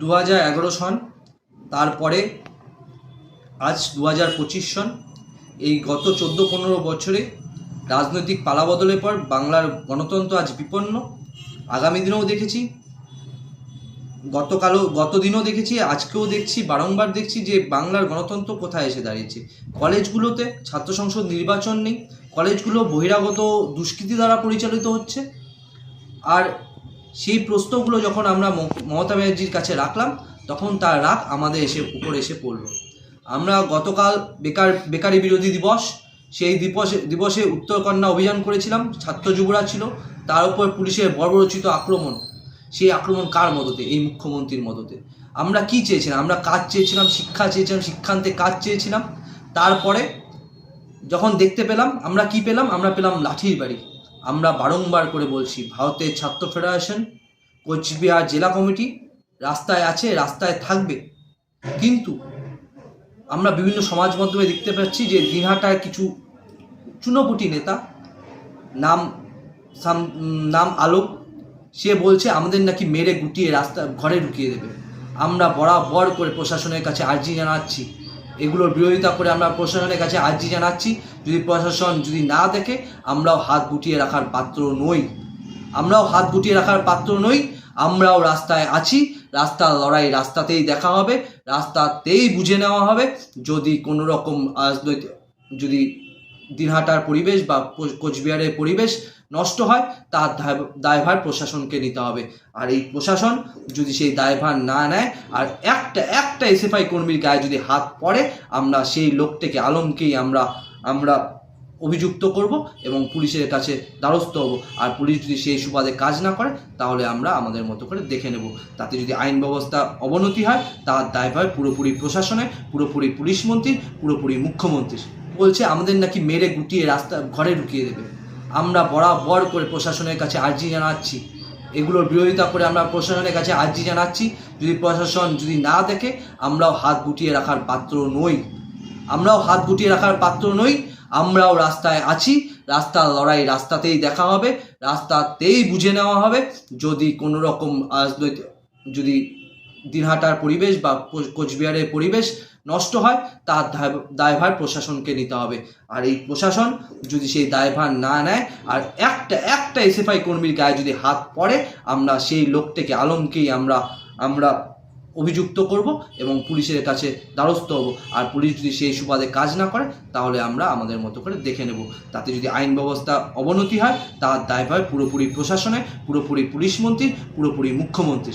দু হাজার এগারো সন, তারপরে আজ দু হাজার পঁচিশ সন, এই গত চোদ্দ পনেরো বছরে রাজনৈতিক পালাবদলের পর বাংলার গণতন্ত্র আজ বিপন্ন। আগামী দিনেও দেখেছি। গতকালও গত দিনও দেখেছি, আজকেও দেখছি, বারংবার দেখছি যে বাংলার গণতন্ত্র কোথায় এসে দাঁড়িয়েছে। কলেজগুলোতে ছাত্র সংসদ নির্বাচন নেই, কলেজগুলো বহিরাগত দুষ্কৃতি দ্বারা পরিচালিত হচ্ছে। আর সেই প্রশ্নগুলো যখন আমরা মমতা ব্যানার্জির কাছে রাখলাম, তখন তার রাগ আমাদের এসে, উপরে এসে পড়ল। আমরা গতকাল বেকার, বেকারি বিরোধী দিবস, সেই দিবসে দিবসে উত্তরকন্যা অভিযান করেছিলাম, ছাত্র যুবরা ছিল, তার উপর পুলিশের বর্বরচিত আক্রমণ। সেই আক্রমণ কার মদতে? এই মুখ্যমন্ত্রীর মদতে। আমরা কি চেয়েছিলাম? আমরা কাজ চেয়েছিলাম, শিক্ষা চেয়েছিলাম, শিক্ষান্তে কাজ চেয়েছিলাম। তারপরে যখন দেখতে পেলাম, আমরা কি পেলাম? আমরা পেলাম লাঠির বাড়ি। আমরা বারংবার করে বলছি, ভারতের ছাত্র ফেডারেশন কোচবিহার জেলা কমিটি রাস্তায় আছে, রাস্তায় থাকবে। কিন্তু আমরা বিভিন্ন সমাজ মাধ্যমে দেখতে পাচ্ছি যে দিনহাটার কিছু চুনোপুটি নেতা, নাম সাম- নাম আলোক, সে বলছে, আমাদের নাকি মেরে গুটিয়ে রাস্তা, ঘরে ঢুকিয়ে দেবে। আমরা বরাবর করে প্রশাসনের কাছে আর্জি জানাচ্ছি। এগুলোর বিরোধিতা করে আমরা প্রশাসনের কাছে আর্জি জানাচ্ছি। যদি প্রশাসন যদি না দেখে, আমরাও হাত গুটিয়ে রাখার পাত্র নই। আমরাও হাত গুটিয়ে রাখার পাত্র নই, আমরাও রাস্তায় আছি। রাস্তার লড়াই রাস্তাতেই দেখা হবে, রাস্তাতেই বুঝে নেওয়া হবে। যদি কোনো রকম রাজনৈতিক যদি দিনহাটার পরিবেশ বা কোচবিহারের পরিবেশ নষ্ট হয়, তার দায়- দায়ভার প্রশাসনকে নিতে হবে। আর এই প্রশাসন যদি সেই দায়ভার না নেয়, আর একটা একটা এসএফআই কর্মীর গায়ে যদি হাত পড়ে, আমরা সেই লোকটাকে, আলমকেই আমরা আমরা অভিযুক্ত করব এবং পুলিশের কাছে দ্বারস্থ হব। আর পুলিশ যদি সেই সুবাদে কাজ না করে, তাহলে আমরা আমাদের মতো করে দেখে নেব। তাতে যদি আইন ব্যবস্থা অবনতি হয়, তার দায়ভার পুরোপুরি প্রশাসনে পুরোপুরি পুলিশ মন্ত্রীর, পুরোপুরি মুখ্যমন্ত্রীর। বলছে, আমাদের নাকি মেরে গুটিয়ে রাস্তা ঘরে ঢুকিয়ে দেবে। আমরা বরাবর করে প্রশাসনের কাছে আর্জি জানাচ্ছি। এগুলোর বিরোধিতা করে আমরা প্রশাসনের কাছে আর্জি জানাচ্ছি। যদি প্রশাসন যদি না দেখে, আমরাও হাত গুটিয়ে রাখার পাত্র নই। আমরাও হাত গুটিয়ে রাখার পাত্র নই। আমরাও রাস্তায় আছি। রাস্তার লড়াই রাস্তাতেই দেখা হবে। রাস্তাতেই বুঝে নেওয়া হবে। যদি কোনো রকম যদি দিনহাটার পরিবেশ বা কোচবিহারের পরিবেশ নষ্ট হয় তার দায়- দায়ভার প্রশাসনকে নিতে হবে। আর এই প্রশাসন যদি সেই দায়ভার না নেয়, আর একটা একটা এসএফআই কর্মীর গায়ে যদি হাত পড়ে, আমরা সেই লোকটাকে আলমকেই আমরা আমরা অভিযুক্ত করব এবং পুলিশের কাছে দ্বারস্থ হব। আর পুলিশ যদি সেই সুবাদে কাজ না করে, তাহলে আমরা আমাদের মতো করে দেখে নেব। তাতে যদি আইন ব্যবস্থা অবনতি হয় তার দায়ভার পুরোপুরি প্রশাসনে পুরোপুরি পুলিশ মন্ত্রী পুরোপুরি মুখ্যমন্ত্রীর।